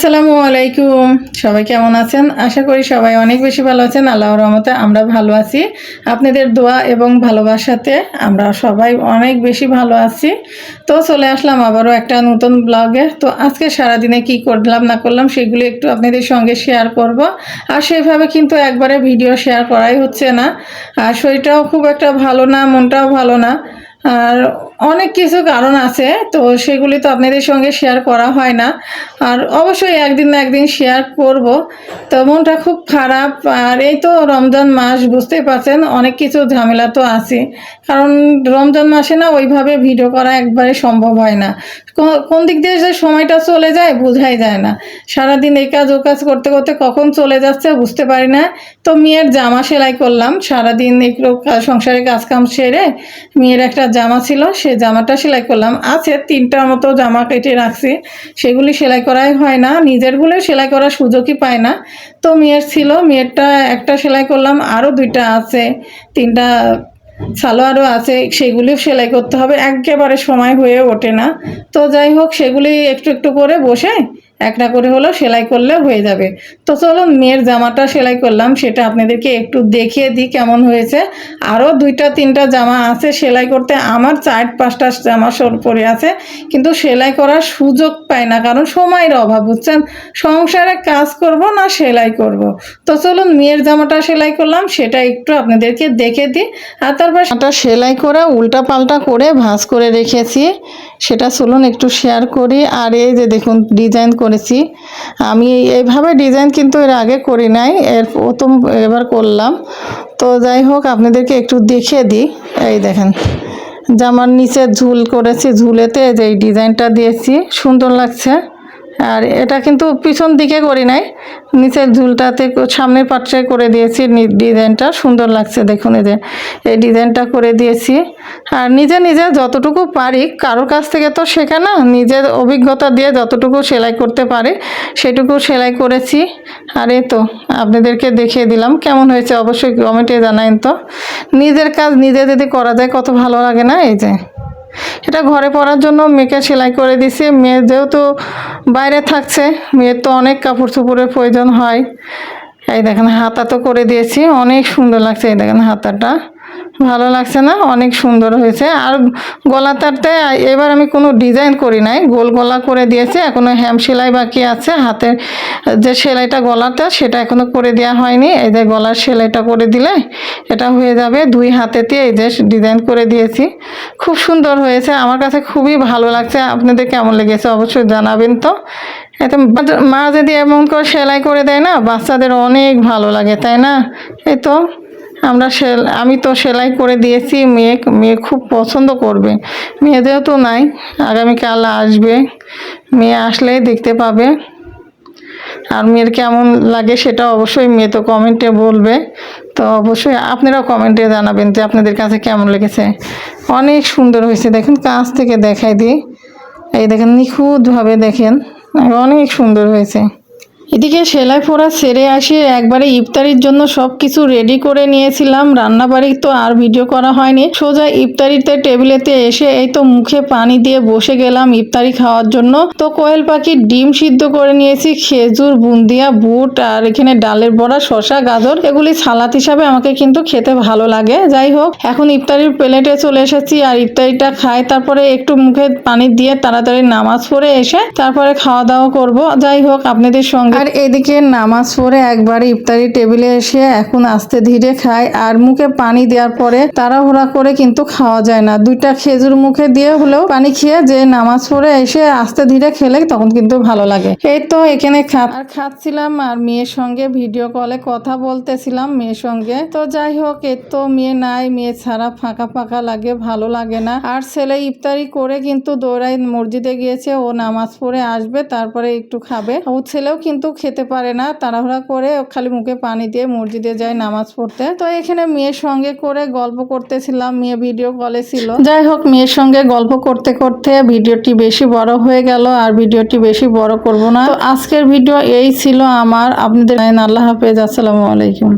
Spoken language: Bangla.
আসসালামু আলাইকুম। সবাই কেমন আছেন? আশা করি সবাই অনেক বেশি ভালো আছেন। আল্লাহ রহমতে আমরা ভালো আছি। আপনাদের দোয়া এবং ভালোবাসাতে আমরা সবাই অনেক বেশি ভালো আছি। তো চলে আসলাম আবারও একটা নতুন ব্লগে। তো আজকে সারাদিনে কি করলাম, না করলাম, সেগুলি একটু আপনাদের সঙ্গে শেয়ার করব। আর সেভাবে কিন্তু একবারে ভিডিও শেয়ার করাই হচ্ছে না। আর শরীরটাও খুব একটা ভালো না, মনটাও ভালো না। আর অনেক কিছু কারণ আছে, তো সেগুলি তো আপনাদের সঙ্গে শেয়ার করা হয় না। আর অবশ্যই একদিন না একদিন শেয়ার করব। তো মনটা খুব খারাপ, আর এই তো রমজান মাস, বুঝতেই পারছেন, অনেক কিছু ঝামেলা তো আছে। কারণ রমজান মাসে না ওইভাবে ভিডিও করা একবারে সম্ভব হয় না। কোন দিক দিয়ে যে সময়টা চলে যায় বোঝাই যায় না। সারাদিন এই কাজ, ও কাজ করতে করতে কখন চলে যাচ্ছে বুঝতে পারি না। তো মেয়ের জামা সেলাই করলাম, সারাদিন কা- সংসারের কাজ কাম সেরে মেয়ের একটা জামা ছিল, সে জামাটা সেলাই করলাম। আছে তিনটার মতো জামা কেটে রাখছি। সেগুলি সেলাই করাই হয় না। নিজেরগুলো সেলাই করার সুযোগই পায় না। তো মেয়ের ছিল, মেয়েরটা একটা সেলাই করলাম আরও দুইটা আছে, তিনটা সালোয়ারও আছে, সেগুলিও সেলাই করতে হবে। একেবারে সময় হয়ে ওঠে না। তো যাই হোক, সেগুলি একটু একটু করে বসে একটা করে হলো সেলাই করলে হয়ে যাবে। তো চলো মেয়ের জামাটা সেলাই করলাম, সেটা আপনাদেরকে একটু দেখিয়ে দিই কেমন হয়েছে। আরও দুইটা, তিনটা জামা আছে সেলাই করতে। আমার চার, পাঁচটা জামা পরে আছে, কিন্তু সেলাই করার সুযোগ পাই না, কারণ সময়ের অভাব, বুঝছেন? সংসারে কাজ করব না, সেলাই করব। তো চলুন, মেয়ের জামাটা সেলাই করলাম, সেটা একটু আপনাদেরকে দেখে দিই। আর তারপর সেলাই করে উল্টা পাল্টা করে ভাঁজ করে রেখেছি। সেটা চলুন একটু শেয়ার করি। আর এই যে দেখুন ডিজাইন করেছি। আমি এইভাবে ডিজাইন কিন্তু এর আগে করি নাই, এর প্রথম এবার করলাম। তো যাই হোক, আপনাদেরকে একটু দেখিয়ে দিই। এই দেখেন জামার নিচে ঝুল করেছি, ঝুলেতে যে এই ডিজাইনটা দিয়েছি, সুন্দর লাগছে। আর এটা কিন্তু পিছন দিকে করি নাই। নিচের ঝুলটাতে সামনের পাটটায় করে দিয়েছি। ডিজাইনটা সুন্দর লাগছে দেখুন এই যে। এই ডিজাইনটা করে দিয়েছি। আর নিজে নিজে যতটুকু পারি, কারোর কাছ থেকে তো শেখা না নিজের অভিজ্ঞতা দিয়ে যতটুকু সেলাই করতে পারি, সেটুকু সেলাই করেছি। আর এই তো, আপনাদেরকে দেখিয়ে দিলাম। কেমন হয়েছে অবশ্যই কমেন্টে জানাইন তো। নিজের কাজ নিজে যদি করা যায়, কত ভালো লাগে না এই যে। এটা ঘরে পরার জন্য মেয়েকে সেলাই করে দিছি। মেয়ে যেহেতু বাইরে থাকছে, মেয়ের তো অনেক কাপড় চোপড়ের প্রয়োজন হয়। এই দেখেন, হাতা তো করে দিয়েছি। অনেক সুন্দর লাগছে এই দেখেন হাতাটা। ভালো লাগছে না? অনেক সুন্দর হয়েছে। আর গলাটাতে এবার আমি কোনো ডিজাইন করি নাই। গোল গলা করে দিয়েছি এখনও হ্যাম সেলাই বাকি আছে। হাতের যে সেলাইটা গলাটা, সেটা এখনও করে দেওয়া হয়নি। এই যে গলার সেলাইটা করে দিলে এটা হয়ে যাবে। দুই হাতেতে এই যে ডিজাইন করে দিয়েছি। খুব সুন্দর হয়েছে। আমার কাছে খুবই ভালো লাগছে। আপনাদের কেমন লেগেছে অবশ্যই জানাবেন তো। মা- যদি এমন করে সেলাই করে দেয় না, বাচ্চাদের অনেক ভালো লাগে, তাই না? এই তো, আমরা আমি তো সেলাই করে দিয়েছি, মেয়ে মেয়ে খুব পছন্দ করবে। মেয়ে তো নাই, আগামীকাল আসবে। মেয়ে আসলেই দেখতে পাবে। আর মেয়ের কেমন লাগে সেটা অবশ্যই মেয়ে তো কমেন্টে বলবে। তো অবশ্যই আপনারাও কমেন্টে জানাবেন যে আপনাদের কাছে কেমন লেগেছে। অনেক সুন্দর হয়েছে, দেখেন কাছ থেকে দেখাই দিই। এই দেখেন নিখুঁতভাবে দেখেন। অনেক সুন্দর হয়েছে। এদিকে সেলাই ফোড়া সেরে আসি, একবারে ইফতারির জন্য সব কিছু রেডি করে নিয়েছিলাম। রান্নাবাড়ি তো আর ভিডিও করা হয়নি। সোজা ইফতারিতে টেবিলেতে এসে এই তো মুখে পানি দিয়ে বসে গেলাম ইফতারি খাওয়ার জন্য। তো কোয়েল পাখির ডিম সিদ্ধ করে নিয়েছি, খেজুর, বুন্দিয়া, বুট আর এখানে ডালের বড়া শশা গাজর। এগুলি সালাদ হিসাবে আমাকে কিন্তু খেতে ভালো লাগে। যাই হোক, এখন ইফতারির প্লেটে চলে এসেছি আর ইফতারিটা খাই, তারপরে একটু মুখে পানি দিয়ে তাড়াতাড়ি নামাজ পড়ে এসে তারপরে খাওয়া দাওয়া করব। যাই হোক, আপনাদের সঙ্গে আর এদিকে নামাজ পড়ে একবারে ইফতারি টেবিলে এসে এখন আস্তে ধীরে খায় আর মুখে পানি দেওয়ার পরে তাড়াহুড়া করে কিন্তু খাওয়া যায় না। দুইটা খেজুর মুখে দিয়ে হলেও পানি খেয়ে যে নামাজ পড়ে এসে আস্তে ধীরে খেলে তখন কিন্তু ভালো লাগে। এই তো এখানে আর খাচ্ছিলাম আর মেয়ের সঙ্গে ভিডিও কলে কথা বলতেছিলাম মেয়ের সঙ্গে। তো যাই হোক এর তো মেয়ে নাই, মেয়ে ছাড়া ফাঁকা ফাঁকা লাগে, ভালো লাগে না। আর ছেলে ইফতারি করে কিন্তু দৌড়াই মসজিদে গিয়েছে, ও নামাজ পড়ে আসবে, তারপরে একটু খাবে। ও ছেলেও কিন্তু খেতে পারে না, তাড়াহুড়া করে খালি মুখে পানি দিয়ে মসজিদে যায়, নামাজ পড়তে। তো এখানে মেয়ের সঙ্গে করে গল্প করতেছিলাম, মেয়ে ভিডিও কলে ছিল। যাই হোক, মেয়ের সঙ্গে গল্প করতে করতে ভিডিওটি বেশি বড় হয়ে গেল, আর ভিডিওটি বেশি বড় করব না। তো আজকের ভিডিও এই ছিল আমার। আপনাদের আল্লাহ হাফেজ, আসসালামু আলাইকুম।